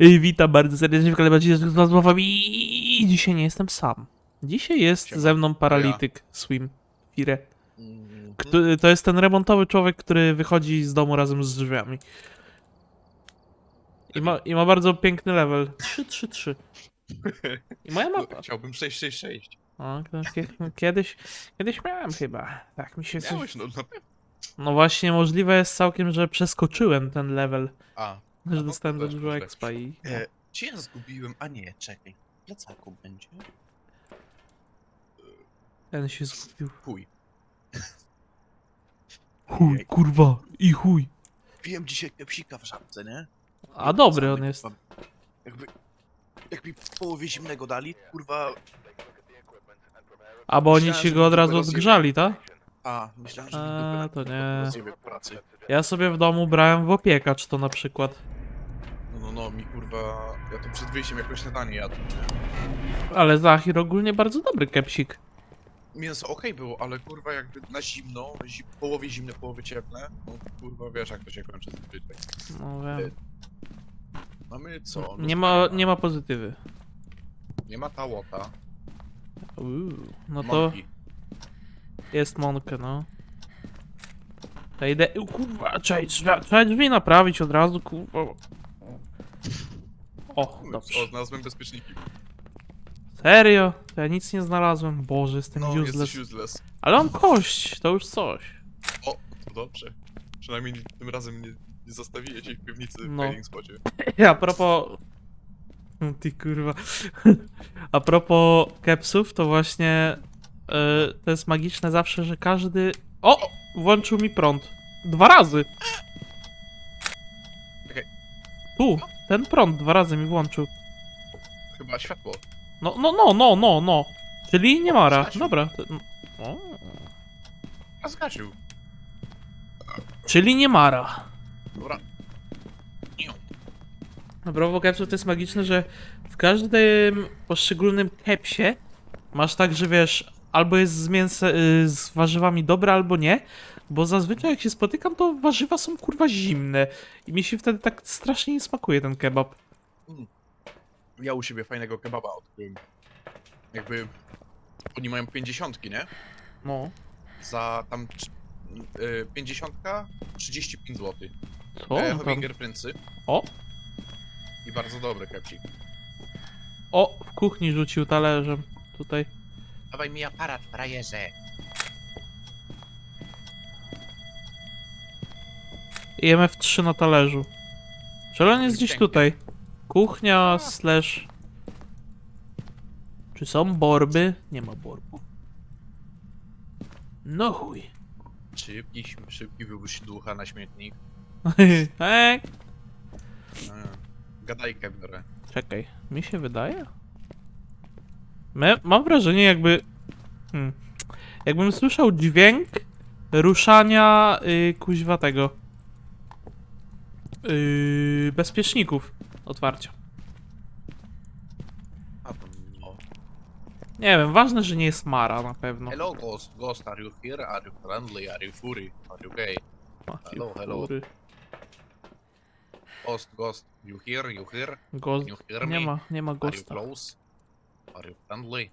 Witam bardzo serdecznie w kolejnym z rozmowami i dzisiaj nie jestem sam. Dzisiaj jest Siema. ze mną paralityk Swim Fire. Mhm. Kto- To jest ten remontowy człowiek, który wychodzi z domu razem z drzwiami. I ma, i ma bardzo piękny level. 3-3-3. I moja mapa. Chciałbym 666. O, kiedyś, kiedyś miałem chyba. Tak mi się coś... Miałeś, no, no. No właśnie, możliwe jest całkiem, że przeskoczyłem ten level. A, Że dostałem też dużo expa i... e, czy ja zgubiłem? A nie, czekaj. W plecaku będzie. Ten się zgubił. Chuj. Chuj, Ojej. kurwa, i chuj. Piłem dzisiaj kepsika w żabce, nie? A dobry on jest. Jakby, jak mi w połowie zimnego dali, kurwa... A bo oni Myślałem, ci że go od razu rozjebie. odgrzali, tak? A, myślałem, że A, to nie. rozjebie pracy. Ja sobie w domu brałem w opiekacz to na przykład. No, no, no, mi kurwa... Ja to przed wyjściem jako śniadanie jadłem, nie? Ale Zachir ogólnie bardzo dobry kepsik. Mięso okej było, ale kurwa jakby na zimno, zi połowie zimne, połowie cieplne, no kurwa wiesz jak to się kończy zazwyczaj. No wiem. Mamy co? Nie ma, nie ma pozytywy. Nie ma tałota. Uuu, no to. Jest Monkę, no. To idę... u, Kurwa, trzeba, trzeba, trzeba drzwi naprawić od razu, kurwa. O, dobrze. O, znalazłem bezpieczniki. Serio? To ja nic nie znalazłem. Boże, jestem No, useless. jesteś useless. Ale mam kość, to już coś. O, to dobrze. Przynajmniej tym razem nie, nie zostawię cię w piwnicy No. w hiding spocie. A propos... Ty kurwa. A propos kepsów, to właśnie yy, to jest magiczne zawsze, że każdy... O! Włączył mi prąd. Dwa razy. Czekaj. Tu, ten prąd dwa razy mi włączył. Chyba światło. No, no, no, no, no, no. Czyli nie mara. Zgasił. Dobra. to- O. A zgasił. Czyli nie mara. Dobra. Propos kepsów to jest magiczne, że w każdym poszczególnym kepsie masz tak, że wiesz, albo jest z mięsa, y, z warzywami dobre, albo nie, bo zazwyczaj jak się spotykam, to warzywa są kurwa zimne i mi się wtedy tak strasznie nie smakuje ten kebab. Ja u siebie fajnego kebaba odkryłem. Jakby... Oni mają pięćdziesiątki, nie? No. Za tam... y, Pięćdziesiątka, 35 zł. Co? E, on tam- Hobinger Pryncy. O, I bardzo dobry kepcik. o, w kuchni rzucił talerzem. Tutaj. Dawaj mi aparat, frajerze. IMF 3 na talerzu. Czy on jest gdzieś tutaj? Kuchnia slash... Czy są borby? Nie ma borbu. No chuj. Szybki, szybki wypuść ducha na śmietnik. Ej, E, Gadajkę biorę. Czekaj, mi się wydaje? Mam wrażenie jakby... Hmm, jakbym słyszał dźwięk ruszania y, kuźwa tego... Y, bezpieczników otwarcia. A to no. Nie wiem, ważne, że nie jest Mara na pewno. Hello Ghost, Ghost, are you here? Are you friendly? Are you furry? Are you gay? hello, hello. Ghost, Ghost, you here? You here? Ghost. You hear Nie me? ma, nie ma Are you Ghosta. close? Are you friendly?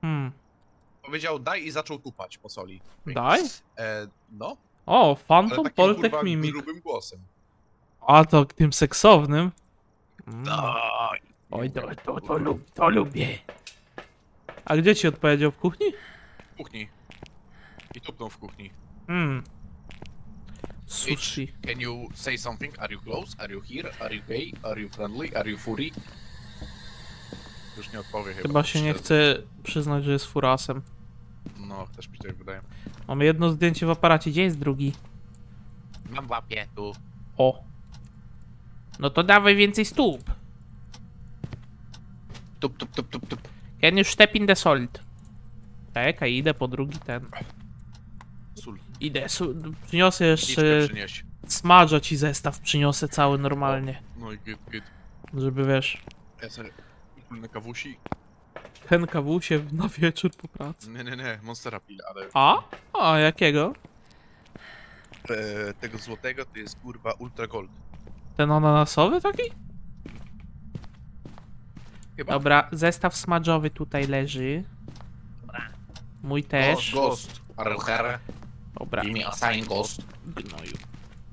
Hmm. Powiedział daj i zaczął tupać po soli. Daj? E, no, O, Phantom takim Poltek kurwa Mimik. grubym głosem. A to tym seksownym. Mm. Daj! Oj, to, to, to, lub, to lubię. A gdzie ci odpowiedział? W kuchni? W kuchni. I tupnął w kuchni. Hmm. Sushi. Can you say something? Are you close? Are you here? Are you gay? Are you friendly? Are you furry? Już nie odpowie chyba. Chyba się nie chce przyznać, że jest furasem. No, też mi się tak wydaje. Mamy jedno zdjęcie w aparacie, gdzie jest drugi? Mam łapie tu. O. No to dawaj więcej stóp. Tup, tup, tup, tup, tup. Can you step in the salt? Czekaj, idę po drugi ten. Sól. Idę, su- przyniosę Liczkę jeszcze... przynieś. Smadża ci zestaw, przyniosę cały normalnie. No i git, git. Żeby wiesz, Ja sobie ten kawusie na wieczór po pracy. Nie, nie, nie, Monstera pile, ale A? A, jakiego? e, tego złotego to jest kurwa Ultra Gold. Ten ananasowy taki? Chyba. Dobra, zestaw smadżowy tutaj leży. Mój też. Ghost, here? Dobra, Give me a sign, ghost. gnoju.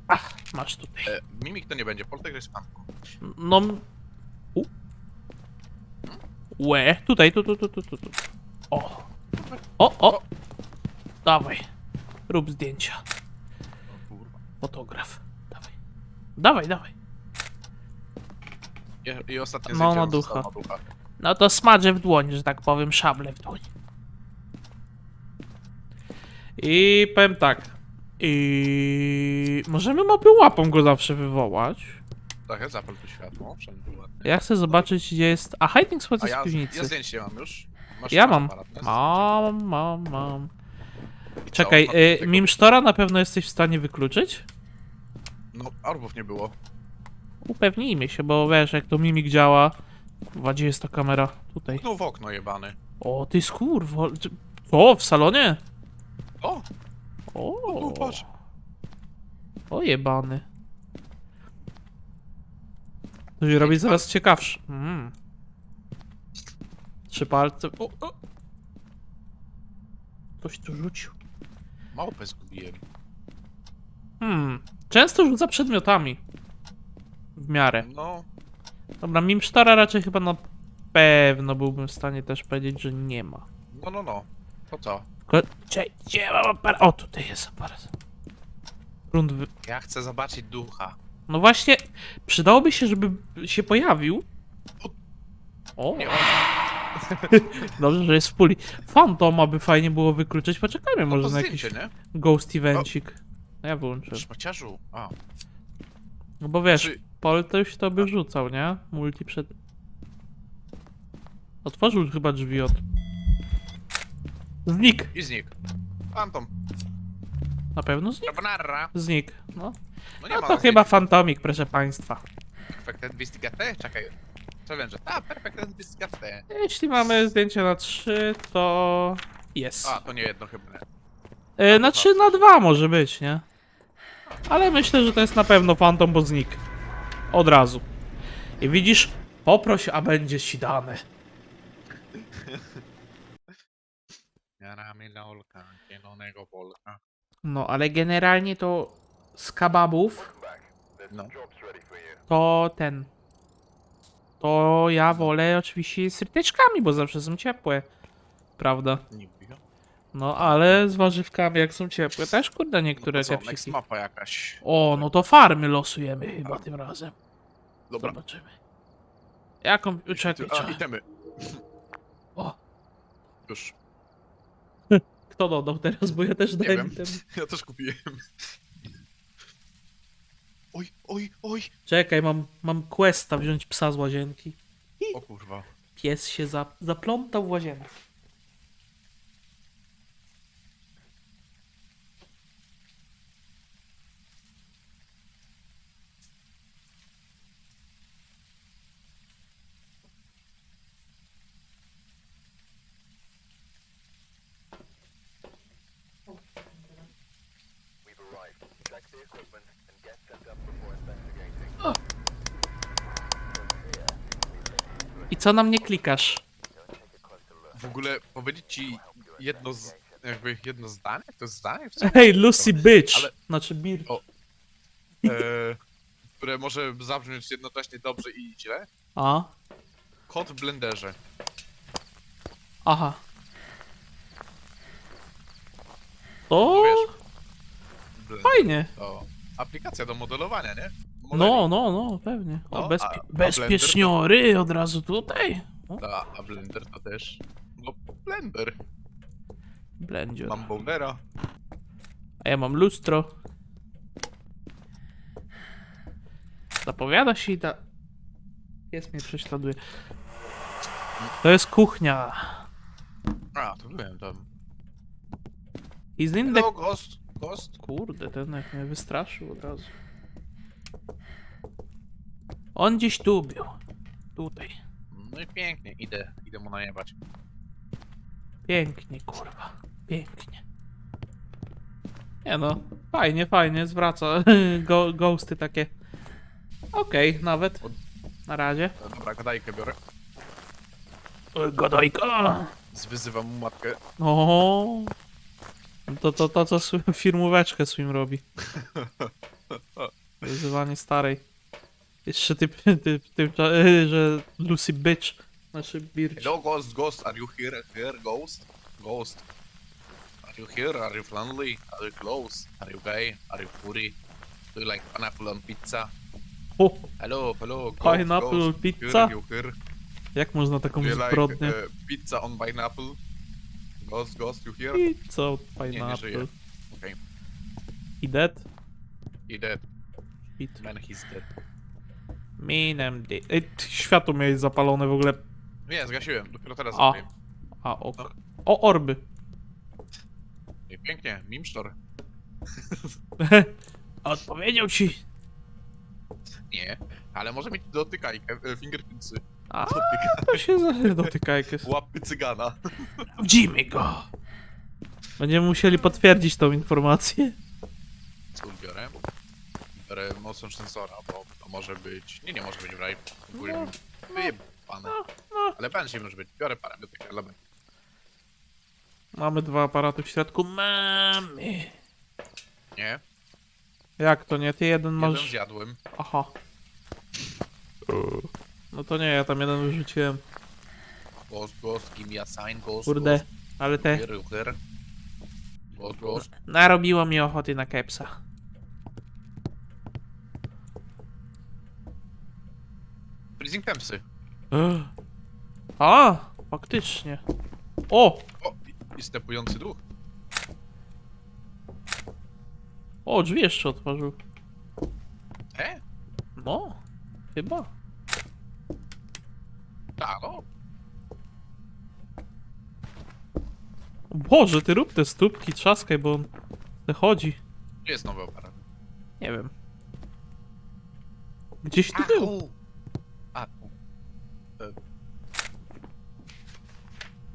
Ach, masz tutaj. E, mimik to nie będzie, Poltek jest fanką. No. m-. Łe, tutaj, tu, tu, tu, tu, tu, tu. O. O, o. Dawaj. Rób zdjęcia. Fotograf. Dawaj. Dawaj, dawaj. I, i ostatnie No, zdjęcie na mam ducha. zostało ducha. No to smażę w dłoń, że tak powiem, szable w dłoń. I powiem tak. I możemy mapy łapą go zawsze wywołać. Tak, zapal tu światło, wszędzie ładnie. Ja chcę zobaczyć, gdzie jest. A hiding spot A jest ja, w piwnicy. ja zdjęcie mam już. Masz Ja mam. aparat, nie? Mam, mam, mam. I co, Czekaj, no, y, tego- Mimsztora na pewno jesteś w stanie wykluczyć? No, arbów nie było. Upewnijmy się, bo wiesz, jak to mimik działa. Kurwa, gdzie jest ta kamera? Tutaj. No w okno jebany. O, ty skurwo. Co, w salonie? O, O, tu patrz. o jebany. To się robi zaraz ciekawszy. Mm. Trzy palce. O, o. Ktoś tu rzucił. małpę zgubiłem. Hmm. Często rzuca przedmiotami. W miarę. No, Dobra, Mimsztara raczej chyba na pewno byłbym w stanie też powiedzieć, że nie ma. no, no, no. To co? Tylko- Czekaj, gdzie mam aparat? O, tutaj jest aparat. Grunt wy... Ja chcę zobaczyć ducha. No właśnie, przydałoby się, żeby się pojawił. O, Nie, dobrze, że jest w puli. Fantoma by fajnie było wykluczyć. Poczekajmy no może na jakiś nie? ghost evencik. No ja wyłączę. Szmaciarzu. A, No bo wiesz, Czy- Pol to już to by rzucał, nie? Multi przed... Otworzył chyba drzwi od... Znik! i znik. Fantom. Na pewno znik? Carbonara. Znik. No, No nie no ma to chyba fantomik, proszę państwa. Perfect Investigate? Czekaj. Challenge. A, Perfect Investigate. Jeśli mamy zdjęcie na 3, to jest. A, to nie jedno chyba. nie. E, na 3 na 2 może być, nie? Ale myślę, że to jest na pewno fantom, bo znikł. Od razu. I widzisz, poproś, a będzie ci dane. Jaramy lolka, zielonego polka. No, ale generalnie to z kababów No. to ten. To ja wolę oczywiście z ryteczkami, bo zawsze są ciepłe. Prawda? No, ale z warzywkami, jak są ciepłe, też kurde niektóre No kepsiki. mapa jakaś. O, no to farmy losujemy chyba tym razem. Dobra. Zobaczymy. Jaką... Czekaj, A, czekaj. itemy. O, Już. kto dodał teraz, bo ja też Nie wiem. ten... Ja też kupiłem. Oj, oj, oj. Czekaj, mam, mam questa wziąć psa z łazienki. O kurwa. Pies się za, zaplątał w łazienkę. Co na mnie klikasz? W ogóle powiedzieć ci jedno z... jakby jedno zdanie? To jest zdanie? W? Hej, Lucy Bitch! Ale- Znaczy Bir... O. E, które może zabrzmieć jednocześnie dobrze i źle. A? Kod w blenderze. Aha. O, wiesz. Blender fajnie. to aplikacja do modelowania, nie? No, no, no, pewnie. O, No, bezpie... a- a bezpieczniory od razu tutaj. O, A, a Blender to też. No, Blender. Blendzior. Mam Bowlera. A ja mam lustro. Zapowiada się i da... Pies mnie prześladuje. To jest kuchnia. A, to byłem tam. He's in the... No, Ghost. Ghost. Kurde, ten jak mnie wystraszył od razu. On gdzieś tu był. Tutaj. No i pięknie, idę, idę mu najebać. Pięknie, kurwa. Pięknie. Nie no, fajnie, fajnie, zwraca. Go, ghosty takie. Okej, nawet. Na razie. E, Dobra, gadajkę biorę. Gadajka. Zwyzywam mu matkę. O. To, to, to, co swój- firmóweczkę swym robi. Wyzywanie starej. Jeszcze typ, typ, typ, że Lucy Bitch. Znaczy Birch. Hello, ghost, ghost, are you here? Here, ghost? Ghost. Are you here? Are you friendly? Are you close? Are you gay? Are you furry? Do you like pineapple on pizza? O, Hello, hello, ghost, Pineapple ghost. pizza? Here, are you here? jak można taką Do you like zbrodnię? uh, pizza on pineapple? Ghost, ghost, you here? I co, Nie, nie pineapple? żyje. Okay. I dead? He dead. Hit. Man, he's dead. Minem dead. Ej, ty, światło miałeś zapalone w ogóle. Nie, zgasiłem, dopiero teraz A. zrobiłem. A, ok. O, orby. I Pięknie, mimsztor. Odpowiedział ci. Nie, ale może mieć dotykajkę, e, fingerprintsy. A, Dotyka, to się za- łapy cygana. Sprawdzimy go. Będziemy musieli potwierdzić tą informację. Biorę. Mocną sensora, bo to może być... Nie, nie może być w raj. Ogólnie No, wyjebane. no. Ale będzie może być. Biorę parę bibliotek element. Mamy dwa aparaty w środku. Mamy. Nie, Jak to nie? Ty jeden jeden masz... zjadłem. Aha. No to nie, ja tam jeden wyrzuciłem. Ghost, ghost, give me a sign, ghost, Kurde, ghost. ale te... Ghost, ghost. Narobiło mi ochoty na kepsa. Ugh. A, faktycznie. O! O, i- i stepujący duch. O, drzwi jeszcze otworzył. E? No, chyba. Tak, no. O Boże, ty rób te stópki, trzaskaj, bo on chodzi. Gdzie jest nowy aparat? Nie wiem. Gdzieś tu był.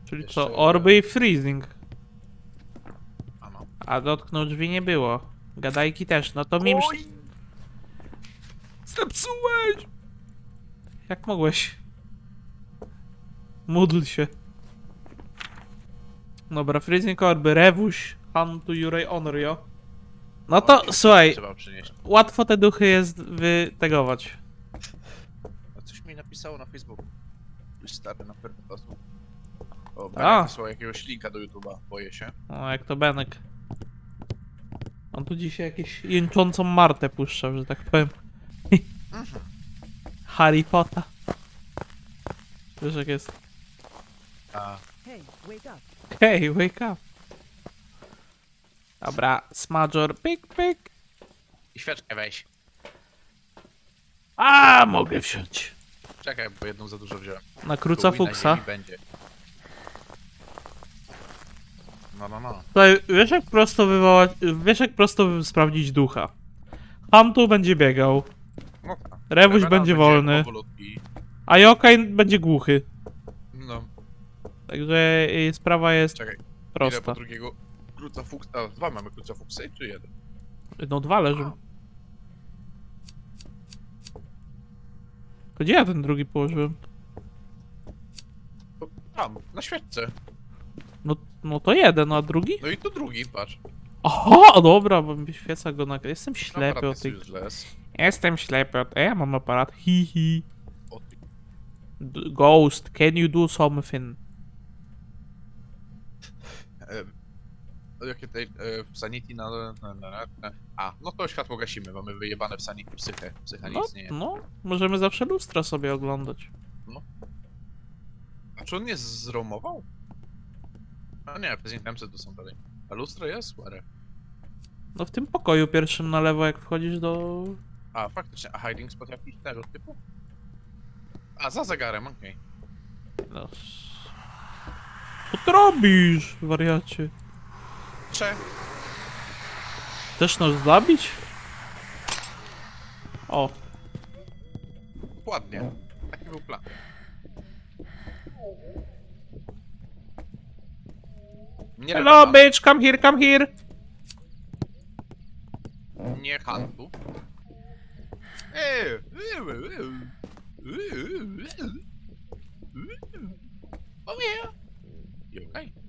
Czyli Jeszcze- co, orby i freezing. A no. A dotknął drzwi nie było. Gadajki też, no to mi... Oj! Zepsułeś! Jak mogłeś? Módl się. Dobra, freezing orby, rewuś, han to jurej honor, jo. No to, słuchaj, Trzeba przynieść. łatwo te duchy jest wytegować. Napisało na Facebooku. Stary na pewno czasu. O, A. Benek wysłał jakiegoś linka do YouTube'a, boję się. O, jak to Benek. On tu dzisiaj jakieś jęczącą Martę puszczał, że tak powiem. Harry Potter. Wiesz jak jest. A, Hey, wake up. Hej, wake up. Dobra, Smajor, pik, pik. I świeczkę weź. A, mogę wsiąść. Czekaj, bo jedną za dużo wziąłem. Na kruca Tu i na fuksa. ziemi będzie. No, no, no. Tutaj, wiesz jak prosto wywołać, wiesz jak prosto sprawdzić ducha. Hantu będzie biegał, no tak. Rewuś Revenant będzie wolny, powolutki. a Yokai będzie głuchy. No, Także y, sprawa jest czekaj. Ile prosta. po drugiego kruca fuksa? Dwa mamy kruca fuksy, czy jeden? No dwa leżą. Gdzie ja ten drugi położyłem? To Tam, na świeczce. No, no to jeden, a drugi? No i to drugi, patrz. Aha, dobra, bo mi świeca go na... Jestem ślepy od jest tej... useless. Jestem ślepy od... Ja mam aparat, hi hi. O, ty- D- Ghost, can you do something? E, jakie tutaj e, w sanity na, na, na, na... A, no to światło gasimy, mamy wyjebane w sanity psychę. Psycha nie No, istnieje. no, możemy zawsze lustra sobie oglądać. A czy on nie zromował? A nie, Freezing Tempsy tu są dalej. A lustro jest? Łare. No w tym pokoju pierwszym na lewo, jak wchodzisz do... A, faktycznie, a hiding spot jakiś tego typu? A, za zegarem, okej. No. Co ty robisz, wariacie? Cze, Chcesz nas zabić? O, ładnie. Taki był plan. Nie hello Revenant, bitch, come here, come here. Nie handlu. Ej! Oh yeah! You okay?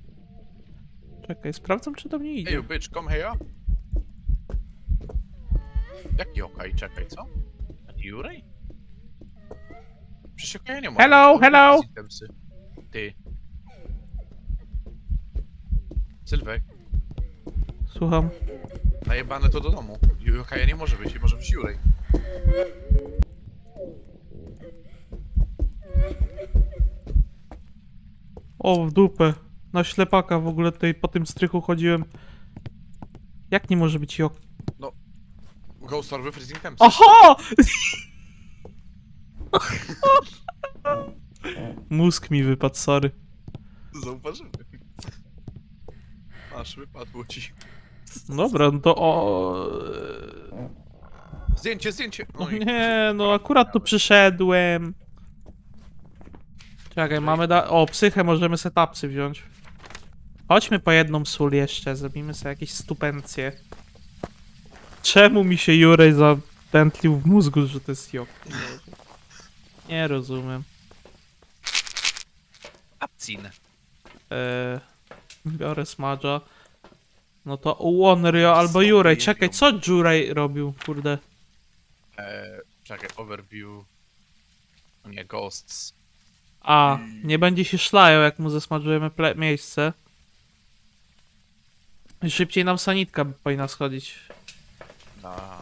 Czekaj, sprawdzam czy do mnie idzie. you bitch, come here. Jaki okej, czekaj, co? Jurej? Przecież ja nie mam. Hello, hello. Ty. Sylwek, Słucham. najebane to do domu. Jukaja nie może być, może być Jurej. O, w dupę. Na ślepaka w ogóle tutaj po tym strychu chodziłem. Jak nie może być jok? Ghost Orby Freezing Temps. Aha! Mózg mi wypadł, sorry. Zauważymy. Masz, wypadło ci. Dobra, no to o... Zdjęcie, zdjęcie! No i- nie, no akurat tu przyszedłem. Czekaj, mamy da... O, psychę możemy setupsy wziąć. Chodźmy po jedną sól jeszcze, zrobimy sobie jakieś stupencje. Czemu mi się Jurej zapętlił w mózgu, że to jest jok? Nie rozumiem. Apcin. Eee, biorę smadża. No to Wonryo albo Jurej. Czekaj, co Jurej robił, kurde? Eee, czekaj, overview. Nie, ghosts. A, nie będzie się szlajał, jak mu zasmażujemy ple- miejsce. Szybciej nam sanitka powinna schodzić. Da,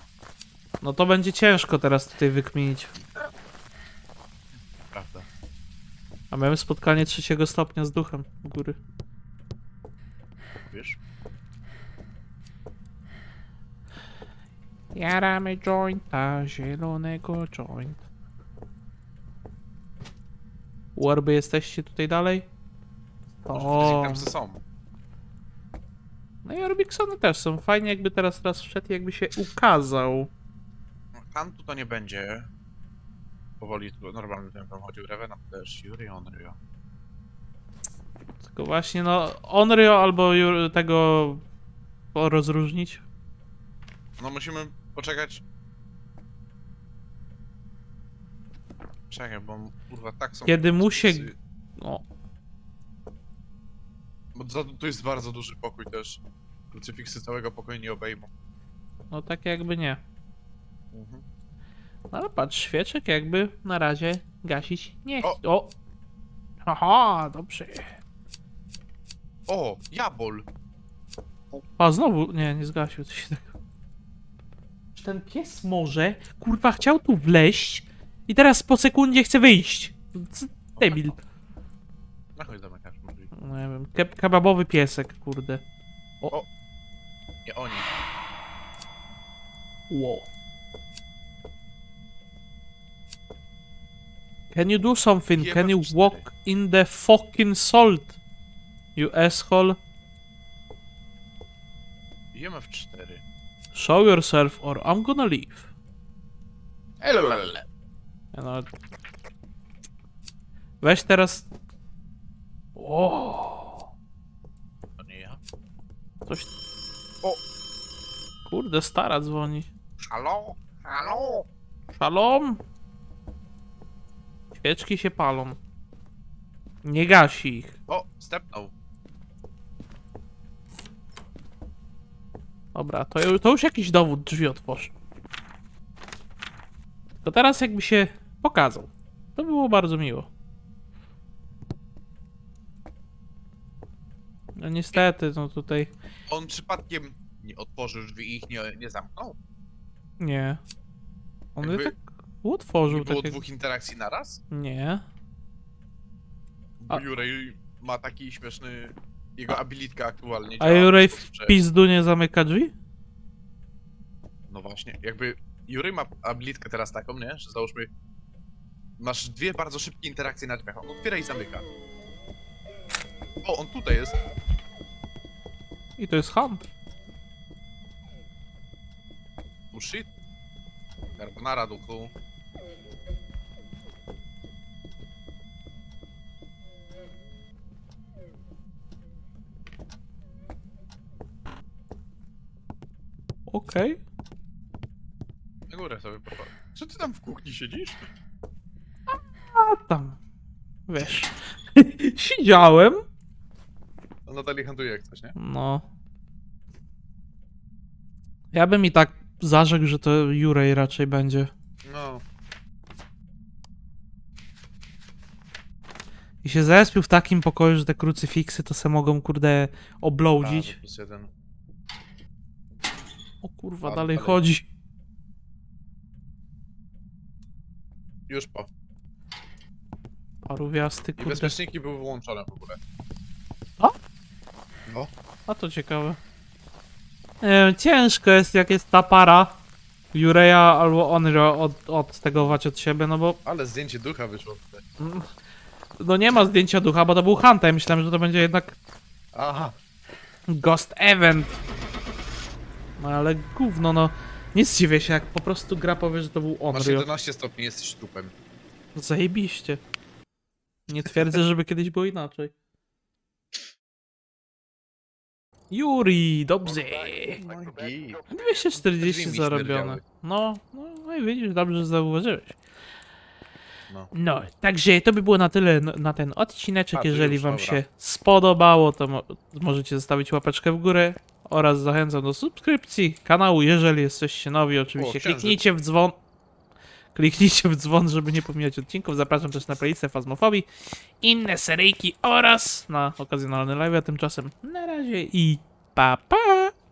No to będzie ciężko teraz tutaj wykminić. prawda. A mamy spotkanie trzeciego stopnia z duchem u góry. Wiesz? Jaramy jointa, zielonego joint. Warby jesteście tutaj dalej? O, Freezing Tempsy są. No i Orbiksony też są. Fajnie jakby teraz raz wszedł i jakby się ukazał. Huntu to nie będzie. Powoli tu normalnym tempem chodził Revenant też, Yuri Onryo. Tylko właśnie no, Onryo albo Jur- tego rozróżnić. No musimy poczekać. Czekaj, bo kurwa tak są. Kiedy mu się-. No, Bo za, tu jest bardzo duży pokój też. Krucyfiksy całego pokoju nie obejmą. no tak jakby nie. Mhm. No ale patrz, świeczek jakby na razie gasić nie O! chce. O! Aha, dobrze. O! Jabol! A znowu, nie, nie zgasił coś takiego. Czy ten pies może, kurwa, chciał tu wleźć i teraz po sekundzie chce wyjść. C- Debil. Na chuj zamykasz drzwi. No nie wiem, ke kebabowy piesek, kurde. Nie oni. Wow. Can you do something? Can you GMF4. walk in the fucking salt? You asshole. IMF 4. Show yourself or I'm gonna leave. Elolele. No... Weź teraz... O, To nie ja. coś... O. Kurde, stara dzwoni. Halo? Halo? Szalom? Świeczki się palą. Nie gasi ich. O! Stepnął. Dobra, to, ju- to już jakiś dowód drzwi otworzy. To teraz jakby się pokazał. To było bardzo miło. No niestety, no tutaj On przypadkiem nie otworzył drzwi i ich nie, nie zamknął. nie. On je Jakby tak utworzył. Nie było tak jak... dwóch interakcji naraz? Nie. Bo A- Jurej ma taki śmieszny... Jego abilitka aktualnie A działa Jurej w sposób, że- w pizdu nie zamyka drzwi? No właśnie, jakby Jurej ma abilitkę teraz taką, nie? Że załóżmy masz dwie bardzo szybkie interakcje na drzwiach. On otwiera i zamyka. O, on tutaj jest. I to jest hunt. Oh shit. Carbonara duchu. Okej. Na górę sobie popatrz. Co ty tam w kuchni siedzisz? A tam. Wiesz. Siedziałem. No Natalie handluje jak coś, nie? No. Ja bym i tak zarzekł, że to Jurej raczej będzie. No. I się zespił w takim pokoju, że te krucyfiksy to se mogą, kurde, A, plus jeden. O kurwa, A, dalej dalej. chodzi. Już po. Parówiasty, I kurde. bezpieczniki były wyłączone w ogóle. A? No. A to ciekawe. Nie wiem, ciężko jest, jak jest ta para. Jureja albo Onryo od, odtegować od siebie, no bo Ale zdjęcie ducha wyszło tutaj. no nie ma zdjęcia ducha, bo to był Hunter. Myślałem, że to będzie jednak Aha. Ghost Event. No ale gówno, no. Nie zdziwię się, jak po prostu gra powie, że to był Masz Onryo. 11 stopni, jesteś trupem. Zajebiście. Nie twierdzę, żeby kiedyś było inaczej. Juri, dobrze. No i git. 240 Drzwi mi zarobione. No, no, no i widzisz, dobrze że zauważyłeś. No. No, także to by było na tyle n- na ten odcineczek. A, Jeżeli już, wam dobra. się spodobało, to mo możecie zostawić łapeczkę w górę oraz zachęcam do subskrypcji kanału, jeżeli jesteście nowi. Oczywiście O, kliknijcie w dzwon. Kliknijcie w dzwon, żeby nie pomijać odcinków. Zapraszam też na playlistę Fazmofobii, inne seryjki oraz na okazjonalny live. A tymczasem na razie i pa pa!